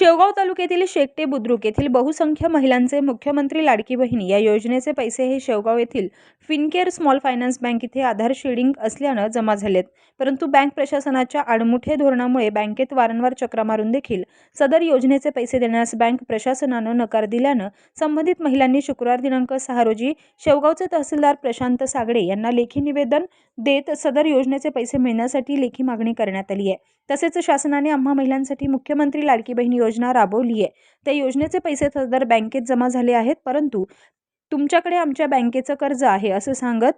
शेवगाव तालुक्यातील शेकटे बुद्रुक येथील बहुसंख्य महिलांचे मुख्यमंत्री लाडकी बहिणी या योजनेचे पैसे हे शेवगाव येथील फिनकेअर स्मॉल फायनान्स बँक इथे आधार शेडिंग असल्यानं जमा झालेत. परंतु बँक प्रशासनाच्या आडमुठे धोरणामुळे बँकेत वारंवार चक्रा मारून देखील सदर योजनेचे पैसे देण्यास बँक प्रशासनानं नकार दिल्यानं संबंधित महिलांनी शुक्रवार दिनांक सहा रोजी शेवगावचे तहसीलदार प्रशांत सागडे यांना लेखी निवेदन देत सदर योजनेचे पैसे मिळण्यासाठी लेखी मागणी करण्यात आली आहे. तसेच शासनाने आम्हा महिलांसाठी मुख्यमंत्री लाडकी बहीण योजना राबवली आहे त्या योजनेचे पैसे सदर बँकेत जमा झाले आहेत परंतु तुमच्याकडे आमच्या बँकेचं कर्ज आहे असं सांगत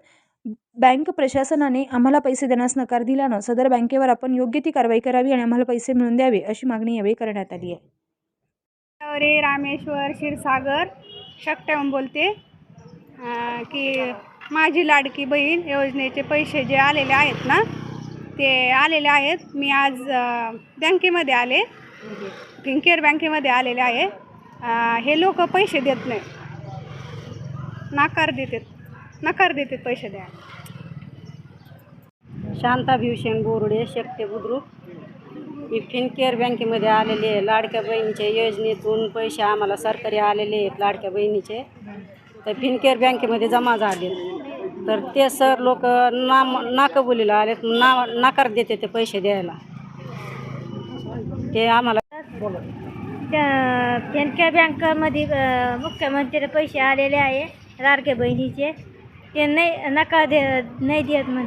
बँक प्रशासनाने आम्हाला पैसे देण्यास नकार दिल्यानं सदर बँकेवर आपण योग्य ती कारवाई करावी आणि आम्हाला पैसे मिळून द्यावे अशी मागणी यावेळी करण्यात आली आहे. अरे रामेश्वर क्षीरसागर शकट्याहून बोलते की माझी लाडकी बहीण योजनेचे पैसे जे आलेले आहेत ना ते आलेले आहेत. मी आज बँकेमध्ये आले. फिंकेअर बँकेमध्ये आलेले आहे. हे लोक पैसे देत नाही. नाकार देतात. नकार देतात पैसे द्या शांता भीवशेन बोरुडे शेकटे बुद्रुक. मी फिनकेअर बँकेमध्ये आलेले आहे. लाडक्या बहिणीच्या योजनेतून पैसे आम्हाला सरकारी आलेले आहेत लाडक्या बहिणीचे. तर फिनकेअर बँकेमध्ये जमा झाले. तर ते सर लोक ना नाकबुलीला आलेत. ना नाकार देते ते पैसे द्यायला. ते आम्हाला त्या बँके बँकामध्ये मुख्यमंत्री पैसे आलेले आहे लाडक्या बहिणीचे. ते नाही नका दे नाही देत म्हण